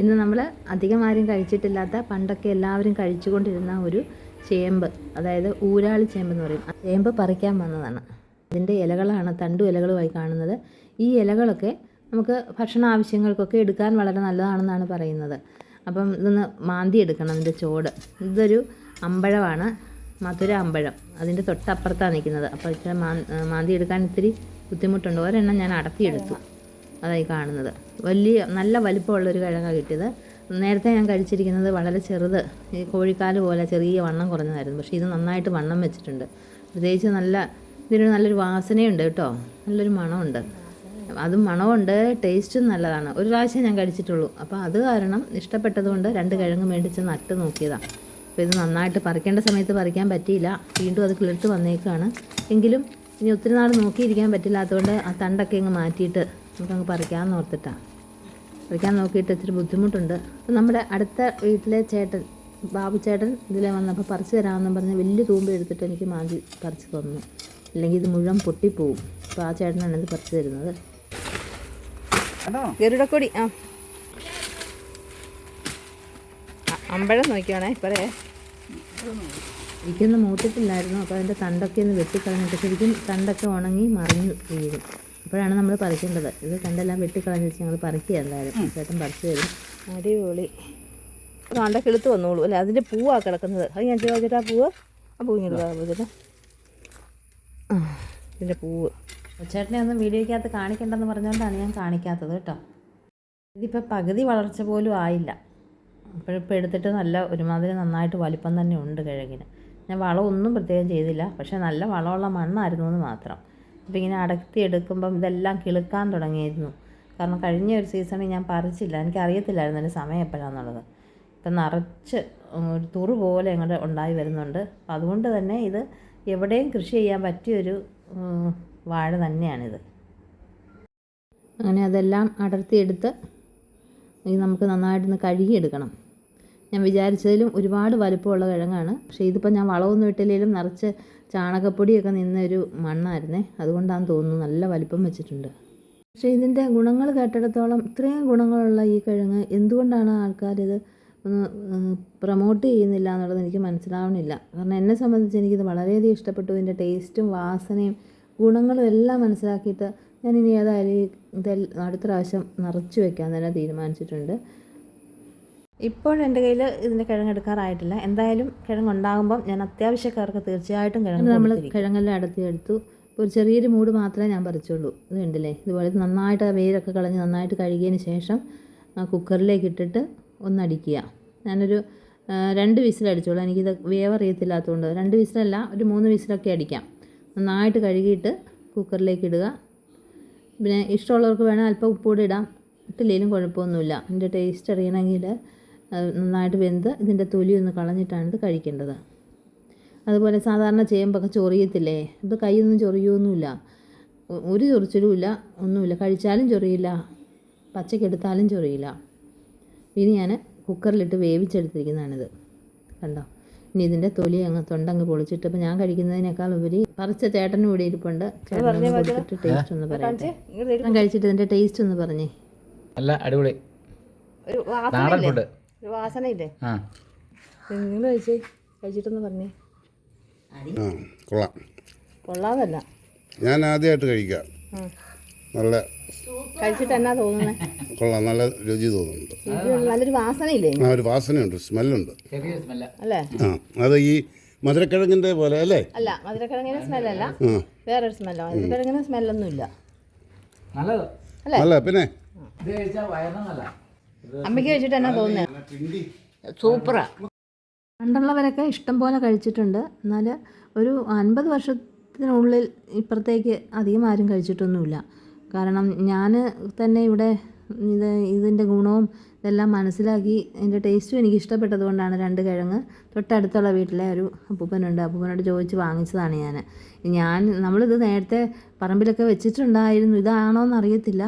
ഇന്ന് നമ്മൾ അധികം ആരും കഴിച്ചിട്ടില്ലാത്ത പണ്ടൊക്കെ എല്ലാവരും കഴിച്ചുകൊണ്ടിരുന്ന ഒരു ചേമ്പ് അതായത് ഊരാളി ചേമ്പ് എന്ന് പറയും. ചേമ്പ് പറിക്കാൻ വന്നതാണ്. ഇതിന്റെ ഇലകളാണ് തണ്ടു ഇലകളുമായി കാണുന്നത്. ഈ ഇലകളൊക്കെ നമുക്ക് ഭക്ഷണ ആവശ്യങ്ങൾക്കൊക്കെ എടുക്കാൻ വളരെ നല്ലതാണെന്നാണ് പറയുന്നത്. അപ്പം ഇതൊന്ന് മാന്തി എടുക്കണം ഇതിന്റെ ചോട്. ഇതൊരു അമ്പഴമാണ് മധുര അമ്പഴം. അതിന്റെ തൊട്ടപ്പുറത്താണ് നിൽക്കുന്നത്. അപ്പോൾ ഇച്ചിരി മാന്തി എടുക്കാൻ ഇത്തിരി ബുദ്ധിമുട്ടുണ്ട്. ഒരെണ്ണം ഞാൻ അടത്തിയെടുത്തു. അതായി കാണുന്നത്. വലിയ നല്ല വലിപ്പമുള്ളൊരു കിഴങ്ങാണ് കിട്ടിയത്. നേരത്തെ ഞാൻ കഴിച്ചിരിക്കുന്നത് വളരെ ചെറുത് ഈ കോഴിക്കാൽ പോലെ ചെറിയ വണ്ണം കുറഞ്ഞതായിരുന്നു. പക്ഷേ ഇത് നന്നായിട്ട് വണ്ണം വെച്ചിട്ടുണ്ട്. പ്രത്യേകിച്ച് നല്ല ഇതിന് നല്ലൊരു വാസനയുണ്ട് കേട്ടോ. നല്ലൊരു മണമുണ്ട്. അതും മണമുണ്ട് ടേസ്റ്റും നല്ലതാണ്. ഒരു പ്രാവശ്യം ഞാൻ കഴിച്ചിട്ടുള്ളൂ. അപ്പോൾ അത് കാരണം ഇഷ്ടപ്പെട്ടതുകൊണ്ട് രണ്ട് കിഴങ്ങ് മേടിച്ച് നട്ട് നോക്കിയതാണ് അപ്പോൾ ഇത് നന്നായിട്ട് പറിക്കേണ്ട സമയത്ത് പറിക്കാൻ പറ്റിയില്ല. വീണ്ടും അത് കിളിർത്ത് വന്നേക്കാണ്. എങ്കിലും ഇനി ഒത്തിരി നാൾ നോക്കിയിരിക്കാൻ പറ്റില്ലാത്തതുകൊണ്ട് ആ തണ്ടൊക്കെ അങ്ങ് മാറ്റിയിട്ട് നമുക്കങ്ങ് പറിക്കാമെന്ന് ഓർത്തിട്ടാണ് പറിക്കാൻ നോക്കിയിട്ട് ഇച്ചിരി ബുദ്ധിമുട്ടുണ്ട്. അപ്പം നമ്മുടെ അടുത്ത വീട്ടിലെ ചേട്ടൻ ബാബു ചേട്ടൻ ഇതിലെ വന്നപ്പോൾ പറിച്ചു തരാമെന്ന് പറഞ്ഞ് വലിയ തൂമ്പ എടുത്തിട്ട് എനിക്ക് മാന്തി പറിച്ചു തന്നു. അല്ലെങ്കിൽ ഇത് മുഴുവൻ പൊട്ടിപ്പോവും. അപ്പോൾ ആ ചേട്ടനാണ് ഇത് പറിച്ചു തരുന്നത്. ഗരുഡക്കൊടി ആ. അമ്പഴം നോക്കിയാണേ ഇപ്പറേ. എനിക്കൊന്നും മൂട്ടിട്ടില്ലായിരുന്നു അപ്പോൾ അതിന്റെ തണ്ടൊക്കെ ഒന്ന് വെട്ടിക്കളഞ്ഞിട്ട് ശരിക്കും തണ്ടൊക്കെ ഉണങ്ങി മറിഞ്ഞു വീഴും. അപ്പോഴാണ് നമ്മൾ പറിക്കേണ്ടത്. ഇത് കണ്ടെല്ലാം വെട്ടിക്കളഞ്ഞ് വെച്ച് ഞങ്ങൾ പറിക്കുക എന്തായാലും. ചേട്ടൻ പറിച്ചു തരും. അടിപൊളി. കണ്ട കിളുത്ത് വന്നോളൂ. അല്ലേ? അതിന്റെ പൂവാ കിടക്കുന്നത്. അത് ഞാൻ ചോദിച്ചിട്ട് ആ പൂവ്? ആ പൂ ഇങ്ങനെ ആ ഇതിന്റെ പൂവ്. ചേട്ടനെ ഒന്നും വീഡിയോയ്ക്കകത്ത് കാണിക്കണ്ടെന്ന് പറഞ്ഞുകൊണ്ടാണ് ഞാൻ കാണിക്കാത്തത് കേട്ടോ. ഇതിപ്പോൾ പകുതി വളർച്ച പോലും ആയില്ല. അപ്പോഴിപ്പോൾ എടുത്തിട്ട് നല്ല ഒരുമാതിരി നന്നായിട്ട് വലിപ്പം തന്നെ ഉണ്ട് കിഴങ്ങിന് ഞാൻ വളമൊന്നും പ്രത്യേകം ചെയ്തില്ല. പക്ഷേ നല്ല വളമുള്ള മണ്ണായിരുന്നു എന്ന് മാത്രം. അപ്പോൾ ഇങ്ങനെ അടർത്തി എടുക്കുമ്പം ഇതെല്ലാം കിളുക്കാൻ തുടങ്ങിയിരുന്നു. കാരണം കഴിഞ്ഞ ഒരു സീസണിൽ ഞാൻ പറിച്ചില്ല. എനിക്ക് അറിയത്തില്ലായിരുന്നു അതിന്റെ സമയം എപ്പോഴാണെന്നുള്ളത് ഇപ്പം നിറച്ച് ഒരു തുറു പോലെ അങ്ങോട്ട് ഉണ്ടായി വരുന്നുണ്ട്. അപ്പം അതുകൊണ്ട് തന്നെ ഇത് എവിടെയും കൃഷി ചെയ്യാൻ പറ്റിയൊരു വാഴ തന്നെയാണിത്. അങ്ങനെ അതെല്ലാം അടർത്തിയെടുത്ത് ഇത് നമുക്ക് നന്നായിട്ടൊന്ന് കഴുകിയെടുക്കണം. ഞാൻ വിചാരിച്ചതിലും ഒരുപാട് വലുപ്പമുള്ള കിഴങ്ങാണ്. പക്ഷേ ഇതിപ്പോൾ ഞാൻ വളമൊന്നും ഇട്ടില്ലെങ്കിലും നിറച്ച് ചാണകപ്പൊടിയൊക്കെ നിന്നൊരു മണ്ണായിരുന്നേ. അതുകൊണ്ടാണെന്ന് തോന്നുന്നു നല്ല വലിപ്പം വെച്ചിട്ടുണ്ട്. പക്ഷേ ഇതിന്റെ ഗുണങ്ങൾ കേട്ടിടത്തോളം ഇത്രയും ഗുണങ്ങളുള്ള ഈ കിഴങ്ങ് എന്തുകൊണ്ടാണ് ആൾക്കാരിത് ഒന്ന് പ്രൊമോട്ട് ചെയ്യുന്നില്ല എന്നുള്ളത് എനിക്ക് മനസ്സിലാവണില്ല കാരണം എന്നെ സംബന്ധിച്ച് എനിക്കിത് വളരെയധികം ഇഷ്ടപ്പെട്ടു. ഇതിന്റെ ടേസ്റ്റും വാസനയും ഗുണങ്ങളും എല്ലാം മനസ്സിലാക്കിയിട്ട് ഞാൻ ഇനി ഏതായാലും ഇതെല്ലാം അടുത്ത പ്രാവശ്യം നിറച്ച് വെക്കാൻ തന്നെ തീരുമാനിച്ചിട്ടുണ്ട്. ഇപ്പോഴെന്റെ കയ്യിൽ ഇതിന്റെ കിഴങ്ങ് എടുക്കാറായിട്ടില്ല എന്തായാലും കിഴങ്ങ് കിഴങ്ങുണ്ടാകുമ്പം ഞാൻ അത്യാവശ്യക്കാർക്ക് തീർച്ചയായിട്ടും കിഴങ്ങ് നമ്മൾ കിഴങ്ങെല്ലാം അടുത്ത് എടുത്തു ഒരു ചെറിയൊരു മൂട് മാത്രമേ ഞാൻ പറിച്ചുള്ളൂ. ഇത് കണ്ടില്ലേ? ഇതുപോലെ നന്നായിട്ട് ആ വേരൊക്കെ കളഞ്ഞ് നന്നായിട്ട് കഴുകിയതിന് ശേഷം ആ കുക്കറിലേക്ക് ഇട്ടിട്ട് ഒന്നടിക്കുക. ഞാനൊരു രണ്ട് വിസിലടിച്ചോളൂ എനിക്കിത് വേവറിയത്തില്ലാത്തതുകൊണ്ട് രണ്ട് വിസിലല്ല ഒരു മൂന്ന് വിസിലൊക്കെ അടിക്കാം. നന്നായിട്ട് കഴുകിയിട്ട് കുക്കറിലേക്ക് ഇടുക. പിന്നെ ഇഷ്ടമുള്ളവർക്ക് വേണമെങ്കിൽ അല്പം ഉപ്പുകൂടി ഇടാം. ഇട്ടില്ലെങ്കിലും കുഴപ്പമൊന്നുമില്ല. എന്റെ ടേസ്റ്റ് അറിയണമെങ്കിൽ നന്നായിട്ട് വെന്ത് ഇതിന്റെ തൊലി ഒന്ന് കളഞ്ഞിട്ടാണ് ഇത് കഴിക്കേണ്ടത്. അതുപോലെ സാധാരണ ചേമ്പൊക്കെ ചൊറിയത്തില്ലേ? ഇത് കൈയൊന്നും ചൊറിയൊന്നുമില്ല. ഒരു ചൊറിച്ചിലുമില്ല ഒന്നുമില്ല. കഴിച്ചാലും ചൊറിയില്ല പച്ചക്കെടുത്താലും ചൊറിയില്ല. ഇനി ഞാൻ കുക്കറിലിട്ട് വേവിച്ചെടുത്തിരിക്കുന്നതാണിത്. കണ്ടോ? ഇനി ഇതിന്റെ തൊലി അങ്ങ് തൊണ്ടങ്ങ് പൊളിച്ചിട്ട് ഇപ്പം ഞാൻ കഴിക്കുന്നതിനേക്കാൾ ഉപരി പറിച്ച ചേട്ടനും കൂടി ഇരിപ്പുണ്ട്. കൊടുത്തിട്ട് ടേസ്റ്റ് ഒന്ന് പറയട്ടെ. ഞാൻ കഴിച്ചിട്ട് ഇതിന്റെ ടേസ്റ്റ് ഒന്ന് പറഞ്ഞേ. അല്ല അടിപൊളി. ഒരു നാടൻ ഫുഡ് ഒരു വാസനയില്ലേ? നിങ്ങൾ കഴിച്ചേ. കഴിച്ചിട്ടൊന്ന് പറഞ്ഞേ. കൊള്ളാം. കൊള്ളാമല്ല ഞാൻ ആദ്യമായിട്ട് കഴിക്കാം. നല്ല കഴിച്ചിട്ട് എന്നാ തോന്നുന്നേ? കൊള്ളാം. നല്ല രുചി തോന്നുന്നുണ്ട്. നല്ലൊരു വാസനയില്ലേ? ആ ഒരു വാസനയുണ്ട്. സ്മെല്ലുണ്ട്. അല്ലേ? ആ അത് ഈ മധുരക്കിഴങ്ങിന്റെ പോലെ അല്ലേ? അല്ല മധുരക്കിഴങ്ങിന്റെ സ്മെല്ലല്ല. വേറൊരു സ്മെല്ലോ. മധുരക്കിഴങ്ങിന്റെ സ്മെല്ലൊന്നും ഇല്ല അല്ല? പിന്നെ? അമ്മയ്ക്ക് വെച്ചിട്ട് എന്നാ തോന്നുന്നത് സൂപ്പറാ പണ്ടുള്ളവരൊക്കെ ഇഷ്ടം പോലെ കഴിച്ചിട്ടുണ്ട്. എന്നാൽ ഒരു അൻപത് വർഷത്തിനുള്ളിൽ ഇപ്പുറത്തേക്ക് അധികം ആരും കഴിച്ചിട്ടൊന്നുമില്ല. കാരണം ഞാൻ തന്നെ ഇവിടെ ഇത് ഇതിന്റെ ഗുണവും ഇതെല്ലാം മനസ്സിലാക്കി എന്റെ ടേസ്റ്റും എനിക്ക് ഇഷ്ടപ്പെട്ടത് കൊണ്ടാണ് രണ്ട് കിഴങ്ങ്. തൊട്ടടുത്തുള്ള വീട്ടിലെ ഒരു അപ്പൂപ്പനുണ്ട്. അപ്പൂപ്പനോട് ചോദിച്ച് വാങ്ങിച്ചതാണ് ഞാൻ ഞാൻ നമ്മളിത് നേരത്തെ പറമ്പിലൊക്കെ വെച്ചിട്ടുണ്ടായിരുന്നു. ഇതാണോ എന്നറിയത്തില്ല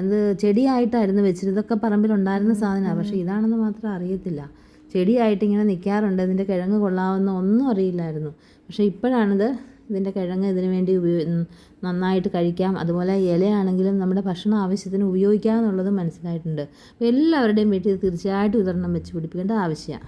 എന്ത് ചെടിയായിട്ടായിരുന്നു വെച്ചത് ഇതൊക്കെ പറമ്പിലുണ്ടായിരുന്ന സാധനമാണ് പക്ഷേ ഇതാണെന്ന് മാത്രം അറിയത്തില്ല. ചെടിയായിട്ട് ഇങ്ങനെ നിൽക്കാറുണ്ട് ഇതിന്റെ കിഴങ്ങ് കൊള്ളാവുന്ന ഒന്നും അറിയില്ലായിരുന്നു. പക്ഷേ ഇപ്പോഴാണിത് ഇതിന്റെ കിഴങ്ങ് ഇതിനു വേണ്ടി നന്നായിട്ട് കഴിക്കാം. അതുപോലെ ഇലയാണെങ്കിലും നമ്മുടെ ഭക്ഷണ ആവശ്യത്തിന് ഉപയോഗിക്കാം എന്നുള്ളതും മനസ്സിലായിട്ടുണ്ട്. അപ്പോൾ എല്ലാവരുടെയും വീട്ടിൽ തീർച്ചയായിട്ടും ഇതൊരെണ്ണം വെച്ച് പിടിപ്പിക്കേണ്ട ആവശ്യമാണ്.